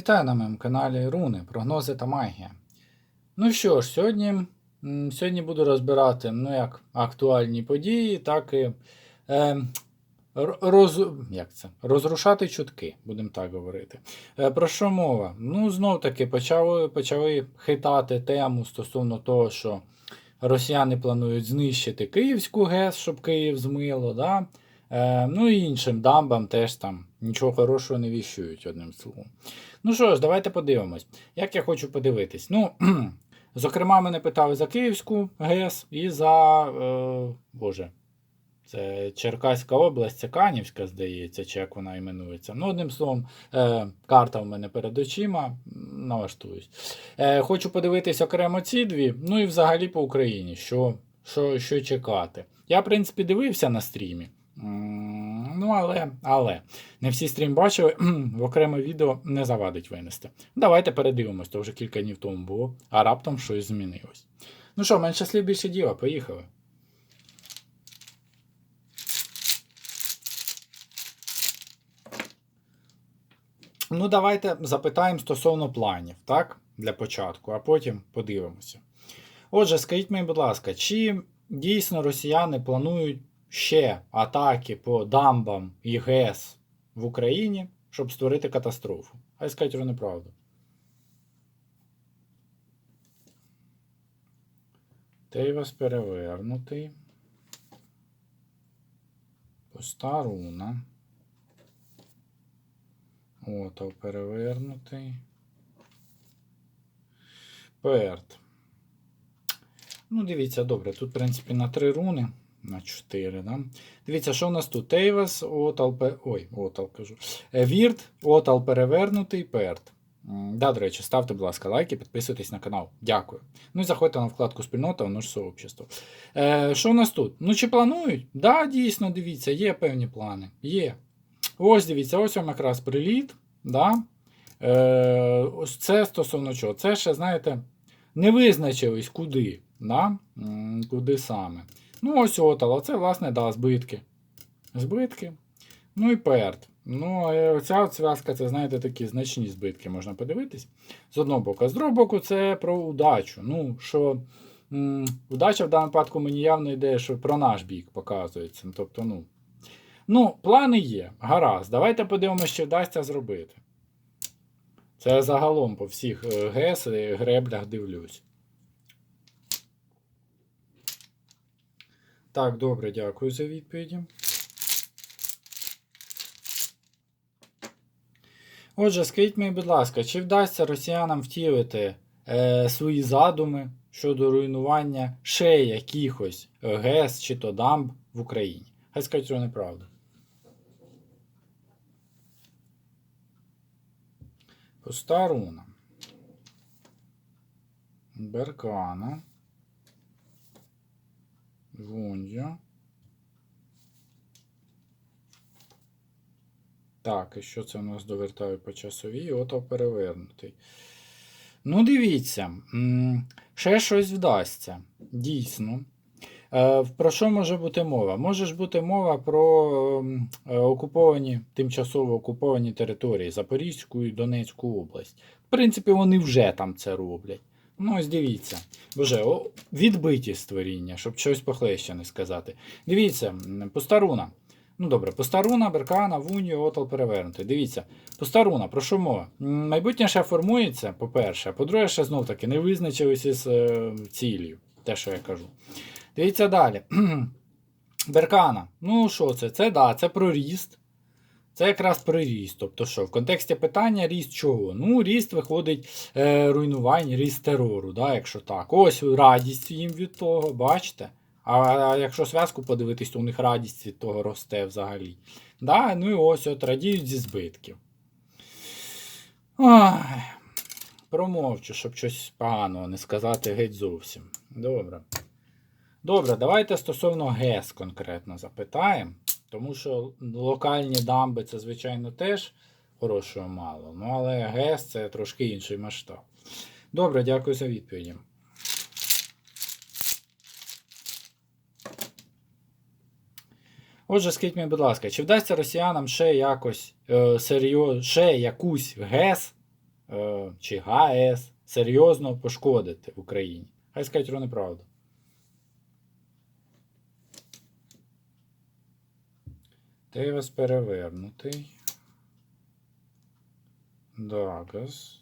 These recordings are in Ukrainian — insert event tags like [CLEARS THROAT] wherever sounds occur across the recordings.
Вітаю на моєму каналі Руни, прогнози та магія. Ну що ж, сьогодні, сьогодні буду розбирати ну, як актуальні події, так і е, роз, як це? розрушати чутки, будемо так говорити. Е, про що мова? Ну, знов таки почали, почали хитати тему стосовно того, що росіяни планують знищити Київську ГЕС, щоб Київ змило. Да? Е, ну і іншим дамбам теж там нічого хорошого не віщують, одним словом. Ну що ж, давайте подивимось. Як я хочу подивитись? Ну, [CLEARS THROAT] зокрема, мене питали за Київську ГЕС і за. Е, Боже, це Черкаська область, це Канівська, здається, чи як вона іменується. Ну, одним словом, е, карта в мене перед очима. Налаштуюсь. Е, хочу подивитись окремо ці дві, ну і взагалі по Україні, що, що, що чекати. Я, в принципі, дивився на стрімі. Ну, але, але не всі стрім бачили, [CLEARS THROAT] в окреме відео не завадить винести. Давайте передивимось, то вже кілька днів тому було, а раптом щось змінилось. Ну що, менше слів більше діла, поїхали. Ну, давайте запитаємо стосовно планів, так? Для початку, а потім подивимося. Отже, скажіть мені, будь ласка, чи дійсно росіяни планують ще атаки по дамбам і ГЕС в Україні, щоб створити катастрофу? Хай скажуть вони правду. Тейвас перевернутий. Пуста руна. Отов перевернутий. Перт. Ну, дивіться, добре. Тут, в принципі, на 3 руни. На 4, да? Дивіться, що у нас тут? Тейвас, Отал, ой, Отал кажу. Е, Вірт, Отал перевернутий, Перт. Да, до речі, ставте, будь ласка, лайки, підписуйтесь на канал. Дякую. Ну і заходьте на вкладку спільнота, воно ж сообщество. Е, що у нас тут? Ну, чи планують? Да, дійсно, дивіться, є певні плани. Є. Ось дивіться, ось вам якраз приліт. Да? Е, ось це стосовно чого? Це ще, знаєте, не визначились куди. Да? Куди саме. Ну, ось отал, це, власне, да, збитки. Збитки. Ну і перт. Ну, е, ця от зв'язка, це, знаєте, такі значні збитки можна подивитись. З одного боку. А з другого боку, це про удачу. Ну, що м, удача в даному випадку мені явно йде, що про наш бік показується. Тобто, ну. Ну, плани є. Гаразд. Давайте подивимося, що вдасться зробити. Це загалом по всіх е, ГЕС і греблях дивлюсь. Так, добре, дякую за відповіді. Отже, скажіть мені, будь ласка, чи вдасться росіянам втілити е, свої задуми щодо руйнування ще якихось е, ГЕС чи то дамб в Україні? Хай скажуть, що неправда. Пуста руна. Беркана. Вунья. Так, і що це у нас довертаю по часовій? Ото перевернутий. Ну, дивіться, ще щось вдасться. Дійсно. Е, Про що може бути мова? Може ж бути мова про ем, е, окуповані, тимчасово окуповані території Запорізьку і Донецьку область. В принципі, вони вже там це роблять. Ну, ось дивіться. Боже, о, відбиті створіння, щоб щось похлеще не сказати. Дивіться, м, постаруна. Ну добре, постаруна, беркана, вунію, отал перевернутий. Дивіться, постаруна, про що мова? Майбутнє ще формується, по-перше, а по-друге, ще знов таки не визначилися із е, цілею, те, що я кажу. Дивіться далі. [CLEARS THROAT] Беркана. Ну, що це? Це да, це про ріст. Це якраз про ріст. Тобто що, в контексті питання ріст чого? Ну, ріст виходить е, руйнувань, ріст терору, да, якщо так. Ось радість їм від того, бачите? А, якщо зв'язку подивитись, то у них радість від того росте взагалі. Да, ну і ось от радіють зі збитків. Ой, промовчу, щоб щось поганого не сказати геть зовсім. Добре. Добре, давайте стосовно ГЕС конкретно запитаємо. Тому що локальні дамби це, звичайно, теж хорошого мало. Ну, але ГЕС це трошки інший масштаб. Добре, дякую за відповіді. Отже, скажіть мені, будь ласка, чи вдасться росіянам ще якось е, серйоз, ще якусь ГЕС е, чи ГАЕС серйозно пошкодити Україні. Хай скажуть про неправду. Тейвес перевернутий. Дагас.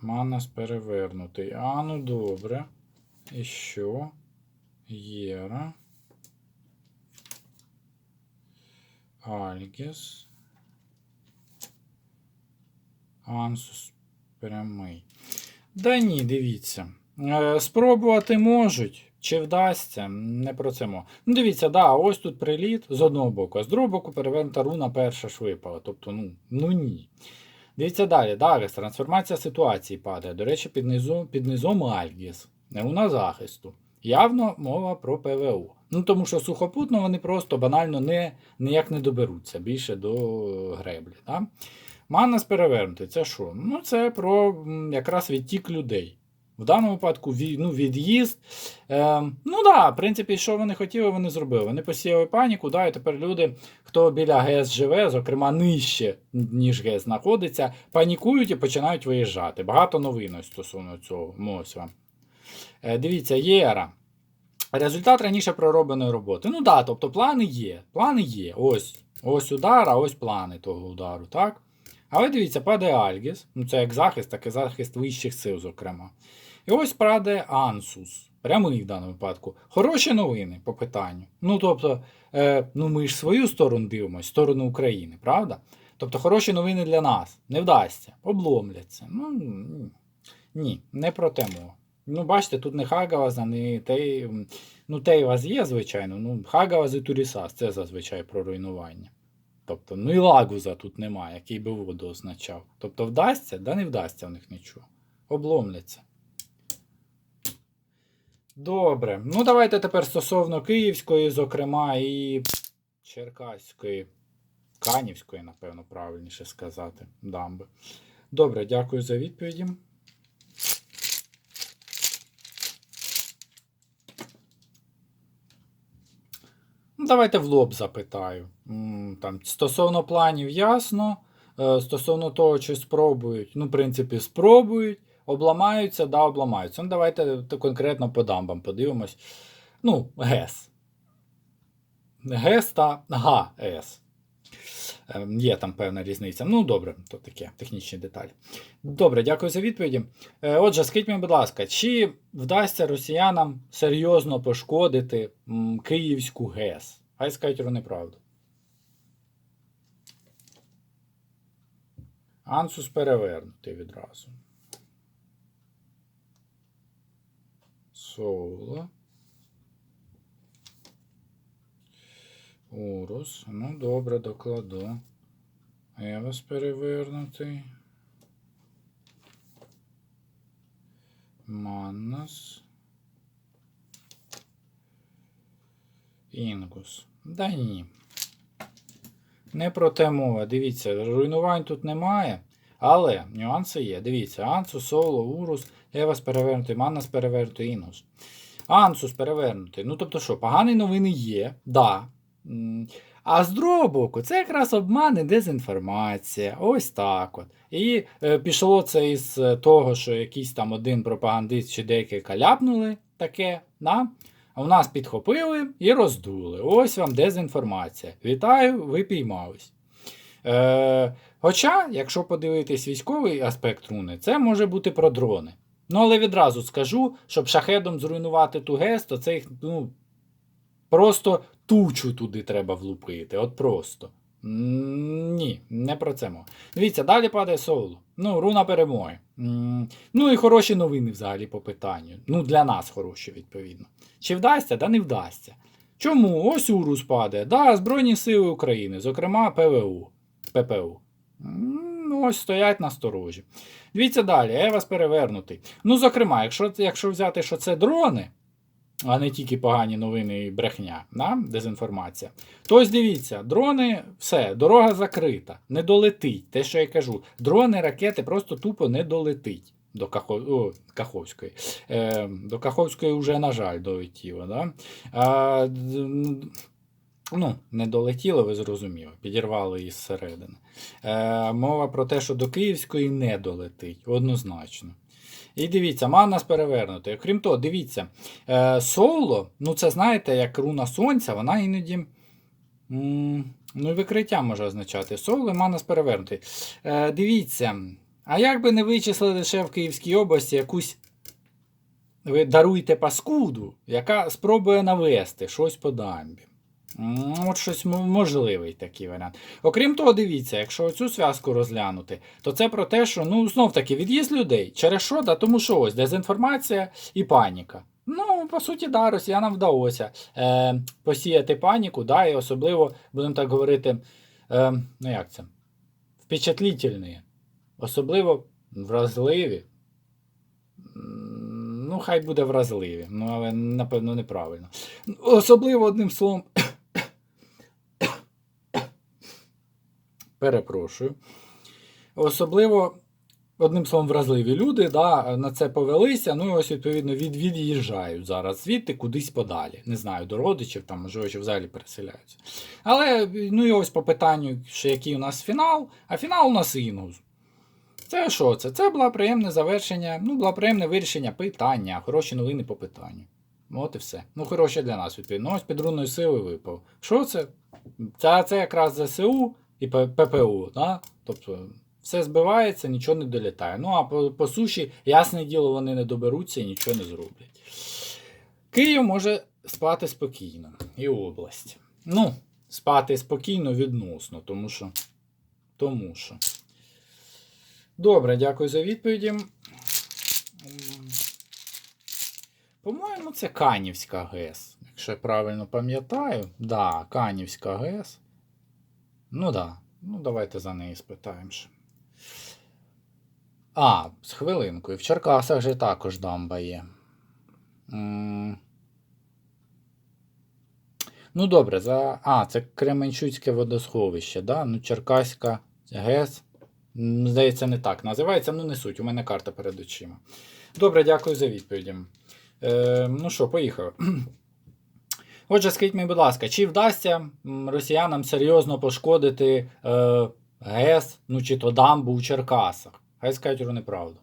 Манас перевернутий. А, ну добре. І що? Єра. Альгіс. Ансус прямий. Да ні, дивіться. Е, Спробувати можуть. Чи вдасться? Не про це мова. Ну, дивіться, да, ось тут приліт з одного боку, а з другого боку перевернута руна перша ж випала. Тобто, ну, ну ні. Дивіться далі. Далі, трансформація ситуації падає. До речі, під низом, під низом Альгіс. Руна захисту. Явно мова про ПВО. Ну, тому що сухопутно вони просто банально не, ніяк не доберуться більше до греблі. Да? Манас перевернутий. Це що? Ну, це про якраз відтік людей. В даному випадку ну, від'їзд. Е, ну да, в принципі, що вони хотіли, вони зробили. Вони посіяли паніку, да, і тепер люди, хто біля ГЕС живе, зокрема нижче, ніж ГЕС знаходиться, панікують і починають виїжджати. Багато новин стосовно цього. Вам. Е, дивіться, ЄРА. Результат раніше проробленої роботи. Ну да, тобто плани є. Плани є. Ось ось удар, а ось плани того удару, так? Але дивіться, падає Альгіс. Ну, це як захист, так і захист вищих сил, зокрема. І ось падає Ансус. Прямий в даному випадку. Хороші новини по питанню. Ну, тобто, е, ну ми ж свою сторону дивимося, сторону України, правда? Тобто, хороші новини для нас. Не вдасться, обломляться. Ну, ні. не про те мова. Ну, бачите, тут не Хагаваза, не Тей. Ну, Тейваз є, звичайно. Ну, Хагаваз і Турісас це зазвичай про руйнування. Тобто, ну і лагуза тут немає, який би воду означав. Тобто вдасться, да не вдасться в них нічого. Обломляться. Добре. Ну, давайте тепер стосовно Київської, зокрема, і Черкаської, Канівської, напевно, правильніше сказати, дамби. Добре, дякую за відповіді. Давайте в лоб запитаю. Там, стосовно планів ясно. Е, Стосовно того, чи спробують, ну, в принципі, спробують, обламаються, да, обламаються. Ну, давайте конкретно по дамбам подивимось. Ну, ГЕС. ГЕС та ГАЕС. Е, Є там певна різниця. Ну, добре, то таке, технічні деталі. Добре, дякую за відповіді. Е, Отже, скажіть мені, будь ласка, чи вдасться росіянам серйозно пошкодити Київську ГЕС? Хай скажуть вони правду. Ансус перевернутий відразу. Соло. Урус. Ну, добре, докладу. Евас перевернутий. Маннас. Інгус. Да ні. Не про те мова. Дивіться, руйнувань тут немає. Але нюанси є. Дивіться, Ансус, Соло, Урус, Евас перевернутий, Маннас перевернутий, Інгус. Ансус перевернутий. Ну, тобто що, погані новини є, да. А з другого боку, це якраз обман і дезінформація. Ось так от. І е, пішло це із е, того, що якийсь там один пропагандист чи декілька ляпнули таке, да? а у нас підхопили і роздули. Ось вам дезінформація. Вітаю, ви піймались. Е, хоча, якщо подивитись військовий аспект руни, це може бути про дрони. Ну, але відразу скажу, щоб шахедом зруйнувати ту ГЕС, то це їх ну, просто тучу туди треба влупити. От просто. Ні, не про це мова. Дивіться, далі падає соло. Ну, руна перемоги. Ну і хороші новини взагалі по питанню. Ну, для нас хороші, відповідно. Чи вдасться, да не вдасться. Чому? Ось Урус падає. Да, Збройні Сили України, зокрема ПВУ. ППУ. Ну, ось стоять на сторожі. Дивіться далі, Евас перевернутий. Ну, зокрема, якщо, якщо взяти, що це дрони, а не тільки погані новини і брехня, да? дезінформація. Ось дивіться, дрони, все, дорога закрита, не долетить. Те, що я кажу, дрони, ракети просто тупо не долетить до Кахо... О, Каховської. Е, до Каховської вже, на жаль, долетіло. Да? А, Ну, не долетіло, ви зрозуміли, підірвали її зсередини. Е, мова про те, що до Київської не долетить, однозначно. І дивіться, Манас перевернутий. Окрім того, дивіться, е, соло, ну це знаєте, як руна сонця, вона іноді. Ну, і викриття може означати. Соло і Манас перевернутий. Е, дивіться, а як би не вичислили ще в Київській області якусь. Ви даруєте паскуду, яка спробує навести щось по дамбі. От щось можливий такий варіант. Окрім того, дивіться, якщо цю зв'язку розглянути, то це про те, що ну знов таки від'їзд людей. Через що? Да, тому що ось дезінформація і паніка. Ну, по суті, да, росіянам вдалося е, посіяти паніку, да, і особливо, будемо так говорити, е, ну як це? Впечатлітельні, особливо вразливі. Ну, хай буде вразливі, ну, але напевно неправильно. Особливо одним словом. Перепрошую. Особливо, одним словом, вразливі люди да, на це повелися, ну і ось, відповідно, від, від'їжджають зараз звідти кудись подалі. Не знаю, до родичів, там, можливо, чи взагалі переселяються. Але, ну і ось по питанню, що який у нас фінал, а фінал у нас інгус. Це що це? Це було приємне завершення, ну, було приємне вирішення питання, хороші новини по питанню. От і все. Ну, хороше для нас, відповідно. Ось під руною сили випав. Що це? Це, це якраз ЗСУ і ППУ. Да? Тобто все збивається, нічого не долітає. Ну, а по, по суші, ясне діло, вони не доберуться і нічого не зроблять. Київ може спати спокійно. І область. Ну, спати спокійно відносно, тому що. Тому що. Добре, дякую за відповіді. По-моєму, це Канівська ГЕС. Якщо я правильно пам'ятаю. Да, Канівська ГЕС. Ну да. Ну, давайте за неї спитаємо. А, з хвилинкою. В Черкасах же також дамба є. М. Ну, добре, за. А, це Кременчуцьке водосховище, да? Ну, Черкаська ГЕС. Здається, не так називається, ну не суть, у мене карта перед очима. Добре, дякую за відповіді. Е, ну що, поїхали. Отже, скажіть мені, будь ласка, чи вдасться росіянам серйозно пошкодити е, ГЕС, ну чи то дамбу у Черкасах? Хай скажуть про неправду.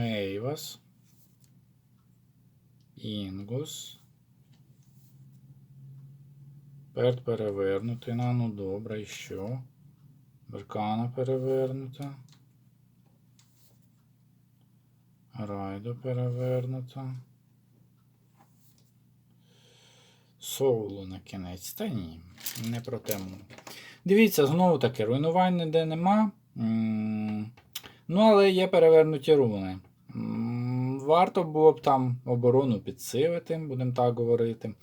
Ейвас. Інгус. Перт перевернутий. На, ну добре, і що? Беркана перевернута. Райдо перевернуто. Соулу на кінець. Та ні, не про тему. Дивіться, знову таки, руйнувань ніде нема. Ну, але є перевернуті руни. Варто було б там оборону підсилити, будемо так говорити.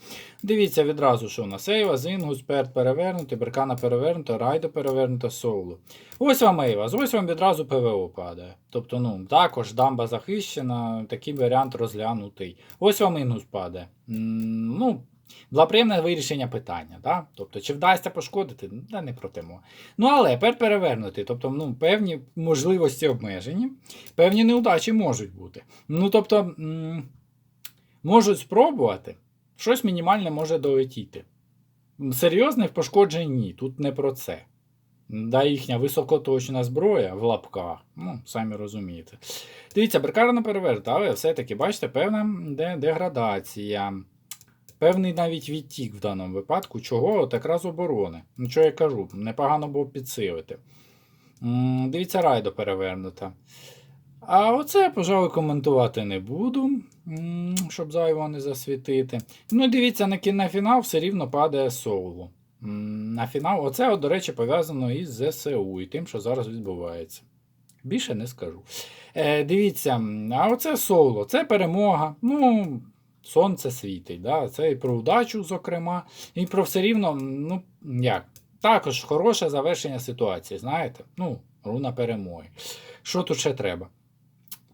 Дивіться відразу, що у нас Ейва, Зінгус, Перт перевернути, Беркана перевернута, Райдо перевернута, Соулу. Ось вам Ейвас, ось вам відразу ПВО падає. Тобто, ну, також дамба захищена, такий варіант розглянутий. Ось вам Інгус падає. Ну, було приємне вирішення питання. Да? Тобто, чи вдасться пошкодити, да не про тему. Ну, але Перт перевернутий. Тобто, ну, певні можливості обмежені, певні неудачі можуть бути. Ну, тобто, можуть спробувати, щось мінімальне може долетіти. Серйозних пошкоджень ні, тут не про це. Да, їхня високоточна зброя в лапках. Ну, самі розумієте. Дивіться, Беркарна переверта, але все-таки, бачите, певна де- деградація. Певний навіть відтік в даному випадку, чого от якраз оборони. Ну, що я кажу, непогано було підсилити. М, Дивіться, райдо перевернута. А оце, пожалуй, коментувати не буду, щоб зайво не засвітити. Ну, дивіться, на, на фінал все рівно падає соло. На фінал, оце, от, до речі, пов'язано із ЗСУ і тим, що зараз відбувається. Більше не скажу. Е, дивіться, а оце соло, це перемога. Ну, сонце світить. Да? Це і про удачу, зокрема, і про все рівно, ну, як, також хороше завершення ситуації, знаєте? Ну, руна перемоги. Що тут ще треба?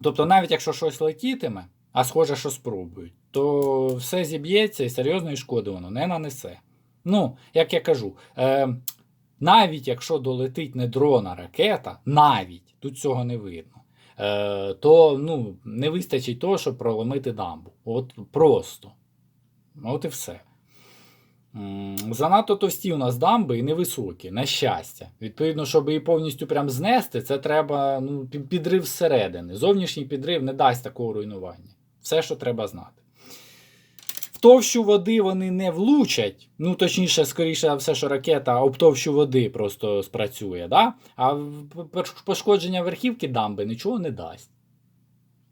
Тобто, навіть якщо щось летітиме, а схоже, що спробують, то все зіб'ється і серйозної шкоди воно не нанесе. Ну, як я кажу, е, навіть якщо долетить не дрона ракета, навіть тут цього не видно. Е, то ну, не вистачить того, щоб проломити дамбу. От просто. От і все. Занадто товсті у нас дамби і невисокі, на щастя. Відповідно, щоб її повністю прям знести, це треба ну, підрив зсередини. Зовнішній підрив не дасть такого руйнування. Все, що треба знати. В товщу води вони не влучать. Ну, точніше, скоріше все, що ракета об товщу води просто спрацює, да? а пошкодження верхівки дамби нічого не дасть.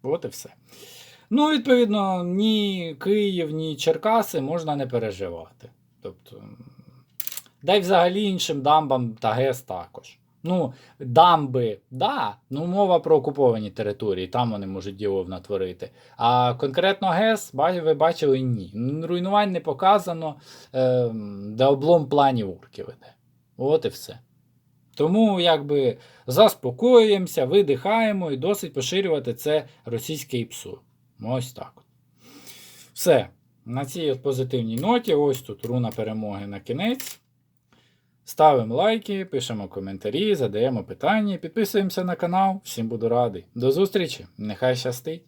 От і все. Ну, відповідно, ні Київ, ні Черкаси можна не переживати. Тобто, да взагалі іншим дамбам та ГЕС також. Ну, дамби, да, ну мова про окуповані території, там вони можуть ділов натворити. А конкретно ГЕС, ви бачили, ні. Руйнувань не показано, е, де облом планів урків іде. От і все. Тому якби заспокоюємося, видихаємо і досить поширювати це російське ІПСУ. Ось так. Все. На цій позитивній ноті, ось тут руна перемоги на кінець. Ставимо лайки, пишемо коментарі, задаємо питання, підписуємося на канал. Всім буду радий. До зустрічі! Нехай щастить!